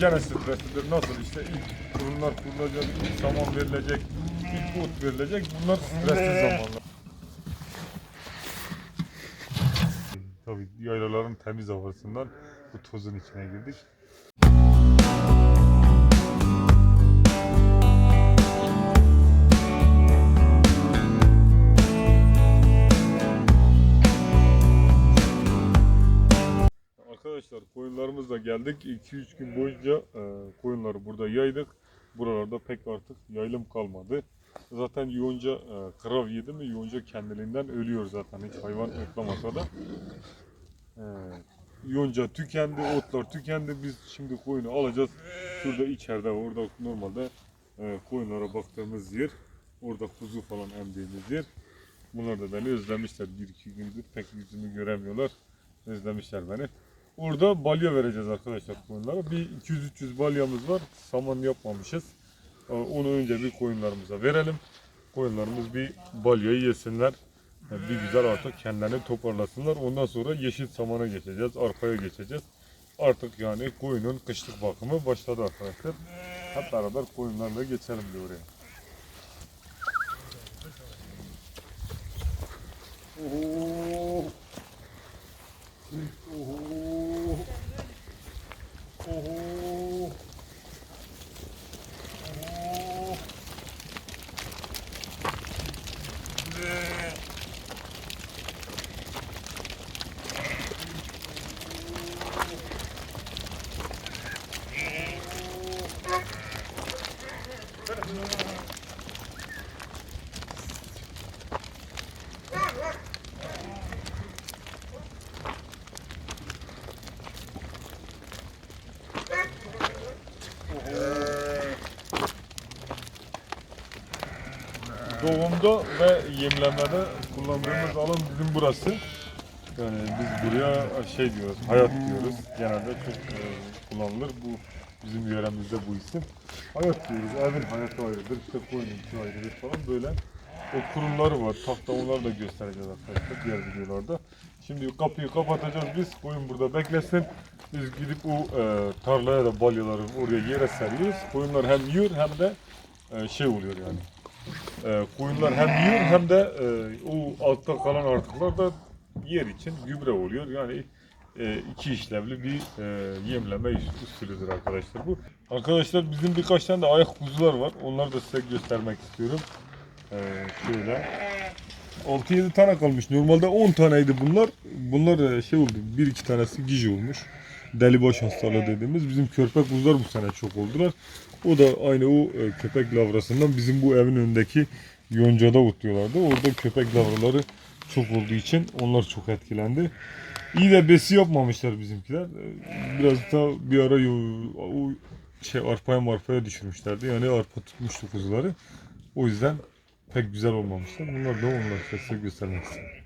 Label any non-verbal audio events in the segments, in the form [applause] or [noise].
gene streslidir. Nasıl işte ilk kurumlar kurulacak, ilk saman verilecek, ilk ot verilecek. Bunlar stresli zamanlar. Tabii yaylaların temiz havasından bu tozun içine girdik. Arkadaşlar koyunlarımızla geldik. 2-3 gün boyunca e, koyunları burada yaydık. Buralarda pek artık yaylım kalmadı. Zaten yonca e, kırav yedi mi yonca kendiliğinden ölüyor zaten hiç hayvan otlamasa da. E, yonca tükendi, otlar tükendi. Biz şimdi koyunu alacağız. Şurada içeride orada normalde e, koyunlara baktığımız yer. Orada kuzu falan emdiğimiz yer. Bunlar da beni özlemişler. Bir iki gündür pek yüzümü göremiyorlar. Özlemişler beni. Orada balya vereceğiz arkadaşlar koyunlara. Bir 200-300 balyamız var. Saman yapmamışız. Ee, Onu önce bir koyunlarımıza verelim. Koyunlarımız bir balyayı yesinler. Yani Bir güzel artık kendilerini toparlasınlar. Ondan sonra yeşil samana geçeceğiz. Arpaya geçeceğiz. Artık yani koyunun kışlık bakımı başladı arkadaşlar. Hep beraber koyunlarla geçelim bir oraya. Oo. Oho. Oho. Oho. Ne? Doğumda ve yemlemede kullandığımız alan bizim burası. Yani biz buraya şey diyoruz, hayat diyoruz. Genelde çok e, kullanılır. Bu bizim yöremizde bu isim. Hayat diyoruz. Evin hayatı ayrıdır. İşte koyununki ayrıdır falan böyle. O kurumları var. Tahta onları da göstereceğiz arkadaşlar diğer videolarda. Şimdi kapıyı kapatacağız biz. Koyun burada beklesin. Biz gidip o e, tarlaya da balyaları oraya yere seriyoruz. Koyunlar hem yiyor hem de e, şey oluyor yani. E, koyunlar hem yiyor hem de e, o altta kalan artıklar da yer için gübre oluyor. Yani e, iki işlevli bir e, yemleme usulüdür arkadaşlar bu. Arkadaşlar bizim birkaç tane de ayak kuzular var. Onları da size göstermek istiyorum. E, şöyle. 6-7 tane kalmış. Normalde 10 taneydi bunlar. Bunlar e, şey oldu. Bir iki tanesi giz olmuş. Delibaş hastalığı dediğimiz. Bizim körpek kuzular bu sene çok oldular. O da aynı o e, köpek lavrasından bizim bu evin önündeki yoncada otluyorlardı. Orada köpek lavraları çok olduğu için onlar çok etkilendi. İyi de besi yapmamışlar bizimkiler. E, Biraz da bir ara o şey arpaya marpaya düşürmüşlerdi. Yani arpa tutmuştu kuzuları. O yüzden pek güzel olmamışlar. Bunlar da onlar size göstermek istedim.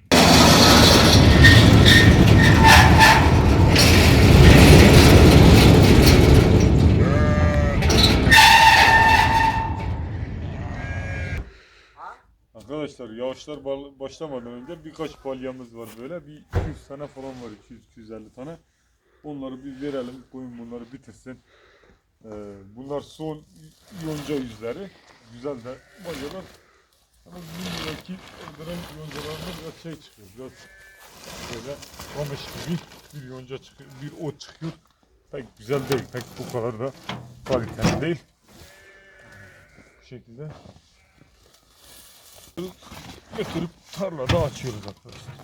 Arkadaşlar yağışlar ba- başlamadan önce birkaç balyamız var böyle. Bir 200 tane falan var 200-250 tane. Onları bir verelim. Koyun bunları bitirsin. Ee, bunlar son yonca yüzleri. Güzel de balyalar. Ama buradaki ırgırın yoncalarında biraz şey çıkıyor. Biraz böyle kamış gibi bir yonca çıkıyor. Bir ot çıkıyor. Pek güzel değil. Pek bu kadar da kaliteli değil. Bu şekilde götürüp tarlada açıyoruz arkadaşlar.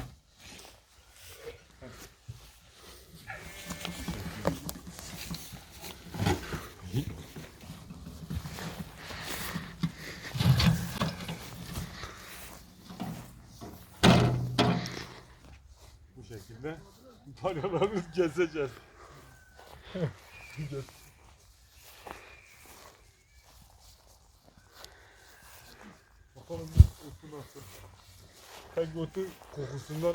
Bu şekilde balyalarımız gezeceğiz. [laughs] Gez. Bakalım otu nasıl. Pek otu kokusundan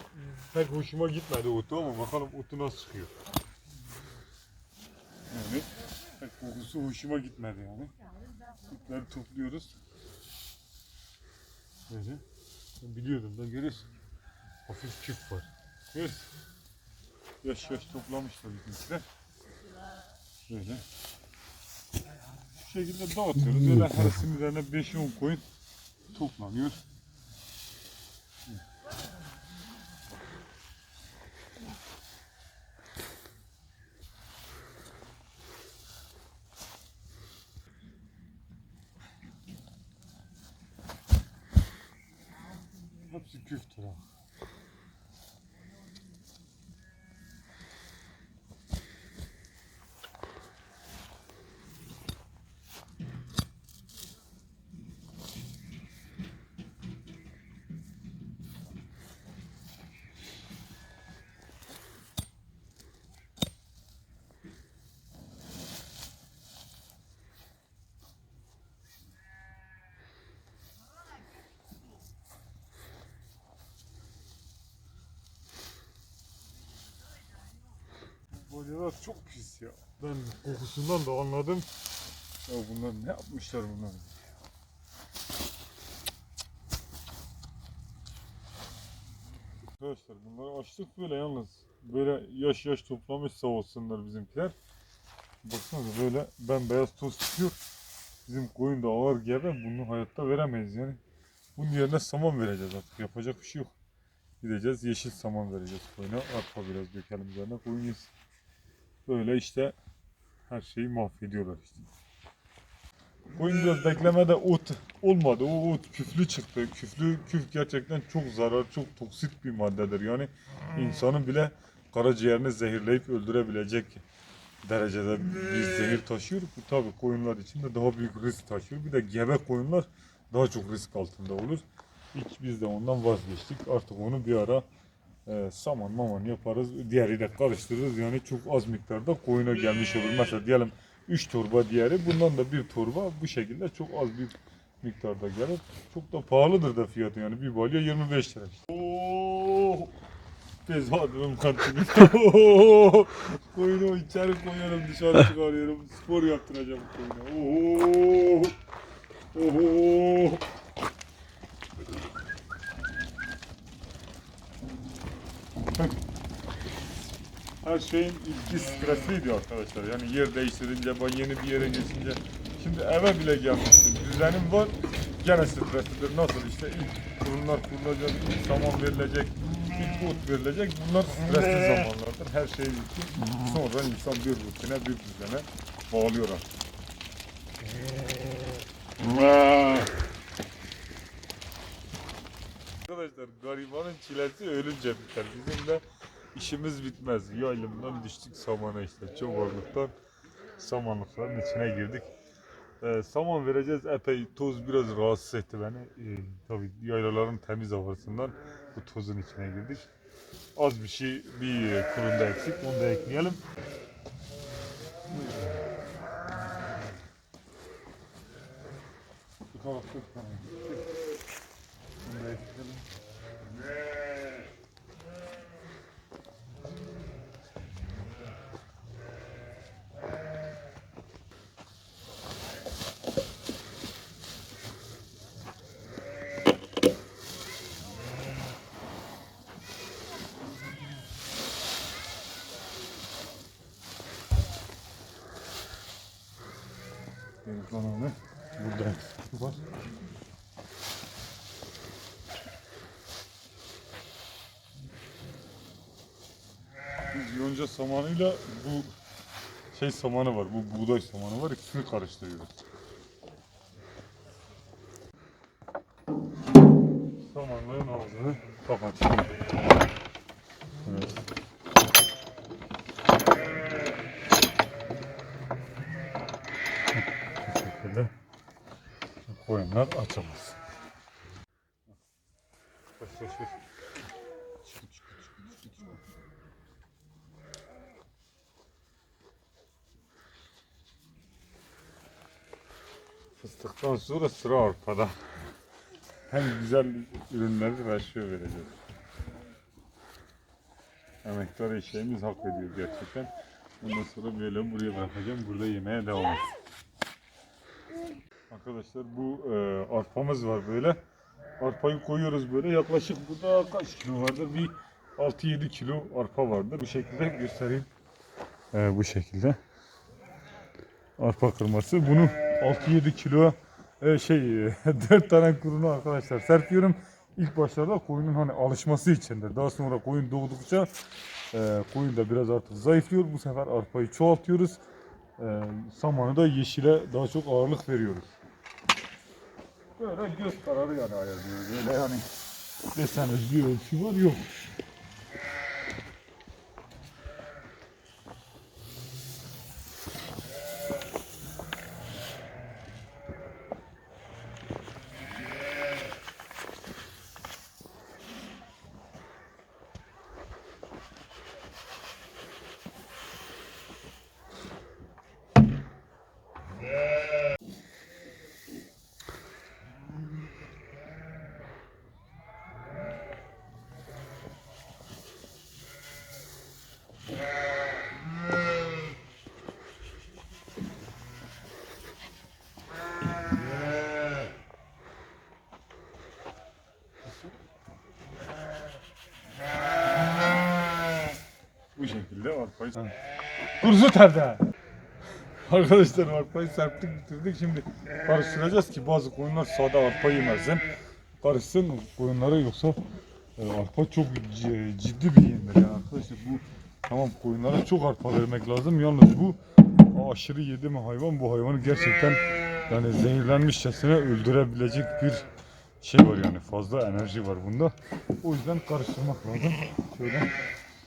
pek hoşuma gitmedi otu ama bakalım otu nasıl çıkıyor. Evet. Pek kokusu hoşuma gitmedi yani. Otları topluyoruz. Böyle. Biliyordum da görüyorsun. Hafif küf var. Görüyorsun. Yaş yaş toplamışlar bizimkiler. Böyle. şekilde dağıtıyoruz. Öyle heresinin üzerine 5-10 koyun toplanıyor. Küftür ha. Balyalar çok pis ya. Ben kokusundan da anladım. Ya bunlar ne yapmışlar bunlar? Arkadaşlar bunları açtık böyle yalnız. Böyle yaş yaş toplamış sağ olsunlar bizimkiler. Baksanıza böyle bembeyaz toz çıkıyor. Bizim koyun da ağır gebe bunu hayatta veremeyiz yani. Bunun yerine saman vereceğiz artık. Yapacak bir şey yok. Gideceğiz yeşil saman vereceğiz koyuna. Arpa biraz dökelim üzerine koyun yesin. Böyle işte her şeyi mahvediyorlar işte. Koyun biraz beklemede ot olmadı. O ot küflü çıktı. Küflü küf gerçekten çok zarar, çok toksit bir maddedir. Yani insanın bile karaciğerini zehirleyip öldürebilecek derecede bir zehir taşıyor. Bu tabi koyunlar için de daha büyük risk taşıyor. Bir de gebe koyunlar daha çok risk altında olur. Hiç biz de ondan vazgeçtik. Artık onu bir ara e, saman maman yaparız. Diğeriyle karıştırırız. Yani çok az miktarda koyuna gelmiş olur. Mesela diyelim 3 torba diğeri. Bundan da bir torba bu şekilde çok az bir miktarda gelir. Çok da pahalıdır da fiyatı yani. Bir balya 25 lira. Oo! Bez vadırım kantini. Koyunu içeri koyuyorum dışarı çıkarıyorum. Spor yaptıracağım koyuna. Oo! Oho! Her şeyin ilki stresliydi arkadaşlar. Yani yer değiştirince, yeni bir yere geçince. Şimdi eve bile gelmişsin. Düzenim var. Gene streslidir. Nasıl işte ilk kurumlar kurulacak, ilk saman verilecek, ilk ot verilecek. Bunlar stresli zamanlardır. Her şey bitti. Sonra insan bir rutine, bir düzene bağlıyor artık. Arkadaşlar garibanın çilesi ölünce biter. Bizim de işimiz bitmez. Yaylımdan düştük samana işte. Çobanlıktan samanlıkların içine girdik. Ee, saman vereceğiz. Epey toz biraz rahatsız etti beni. Ee, tabii yaylaların temiz havasından bu tozun içine girdik. Az bir şey bir kurunda eksik. Onu da ekleyelim. Bunu. Kanalı burada var. Biz yonca samanıyla bu şey samanı var, bu buğday samanı var, ikisini karıştırıyoruz. Samanlığın ağzını kapatıyorum. Evet. Bu şekilde koyunlar açamaz. Başlaşır. Fıstıktan sonra sıra arpada. Hem güzel ürünleri başlıyor vereceğiz. Emektar eşeğimiz hak ediyor gerçekten. Ondan sonra böyle buraya bırakacağım. Burada yemeğe devam et. Arkadaşlar bu e, arpamız var böyle. Arpayı koyuyoruz böyle. Yaklaşık burada kaç kilo vardır? Bir 6-7 kilo arpa vardır. Bu şekilde göstereyim. E, bu şekilde. Arpa kırması. Bunu 6-7 kilo e, şey [laughs] 4 tane kurunu arkadaşlar serpiyorum. İlk başlarda koyunun hani alışması içindir. Daha sonra koyun doğdukça e, koyun da biraz artık zayıflıyor. Bu sefer arpayı çoğaltıyoruz. E, samanı da yeşile daha çok ağırlık veriyoruz. Böyle göz kararı yani ayar diyor. Böyle yani desen özgü ölçü var yokmuş. Şekilde arpayı... Kurusu terde. Arkadaşlar arpayı serptik bitirdik. Şimdi karıştıracağız ki bazı koyunlar sade arpa yemezsin. Karışsın koyunları yoksa e, arpa çok ciddi bir yemdir yani arkadaşlar. Bu tamam koyunlara çok arpa vermek lazım. Yalnız bu aşırı yedi mi hayvan bu hayvanı gerçekten yani zehirlenmişçesine öldürebilecek bir şey var yani fazla enerji var bunda. O yüzden karıştırmak lazım. Şöyle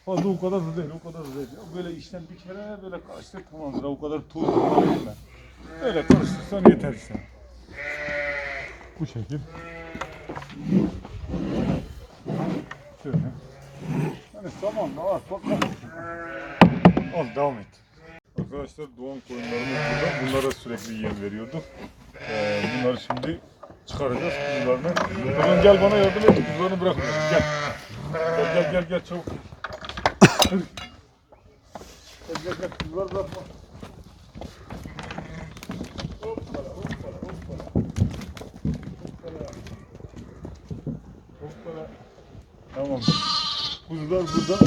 Fazla o kadar da değil, o kadar da değil. Ya Böyle işten bir kere böyle karıştır tamamdır. O kadar toz değil Böyle karıştırsan yeter işte. Bu şekil. Şöyle. Hani samanla var bakalım. Al devam et. Arkadaşlar doğan koyunlarımız burada. Bunlara sürekli yem veriyorduk. Ee, bunları şimdi çıkaracağız kuzularını. Kuzularını gel bana yardım et. Kuzularını bırakmıyorum. Gel. Gel gel gel, gel çabuk. Tamam. Kuzular burada.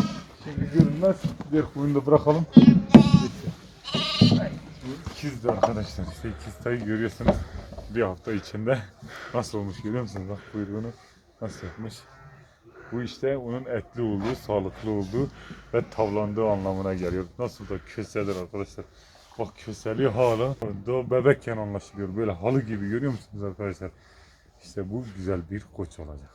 Şimdi görünmez. Diğer koyunu da bırakalım. İkizdi arkadaşlar. İşte ikiz tayı görüyorsunuz. Bir hafta içinde nasıl olmuş görüyor musunuz? Bak kuyruğunu nasıl yapmış. Bu işte onun etli olduğu, sağlıklı olduğu ve tavlandığı anlamına geliyor. Nasıl da köselir arkadaşlar. Bak köseli hala daha bebekken anlaşılıyor. Böyle halı gibi görüyor musunuz arkadaşlar? İşte bu güzel bir koç olacak.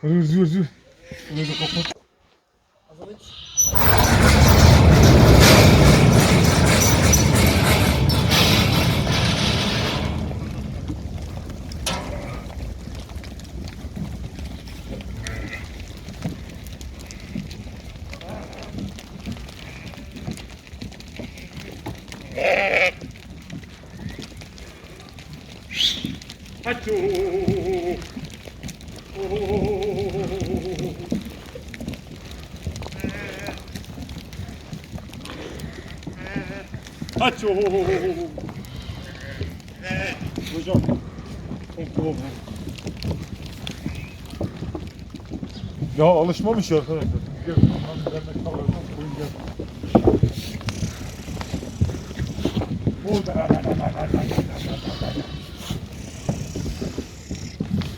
Hadi zür zür. Bunu da kapat. Haço. Aç. Oh. Evet. Hocam. Çok yoğun. Ya alışmamış ya arkadaşlar. Gel. Ben de kalıyorum. Koyun gel. Burada.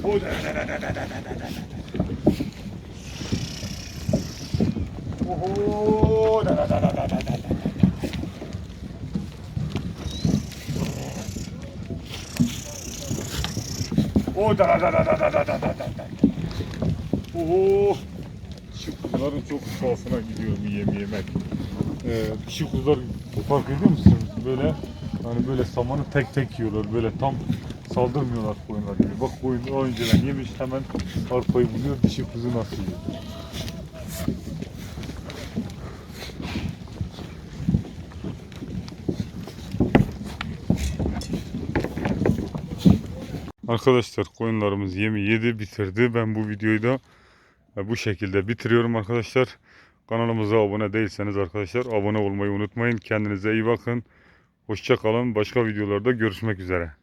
Burada. Oho. Da da da da. O da da da da da da da da da. Oho. Şu kuzuların çok tuhafına gidiyor bu yem yemek. Ee, dişi kuzular fark ediyor musunuz? Böyle hani böyle samanı tek tek yiyorlar. Böyle tam saldırmıyorlar koyunlar gibi. Bak koyun o önceden yemiş hemen arpayı buluyor. Dişi kuzu nasıl yiyor? Arkadaşlar koyunlarımız yemi yedi bitirdi. Ben bu videoyu da e, bu şekilde bitiriyorum arkadaşlar. Kanalımıza abone değilseniz arkadaşlar abone olmayı unutmayın. Kendinize iyi bakın. Hoşça kalın. Başka videolarda görüşmek üzere.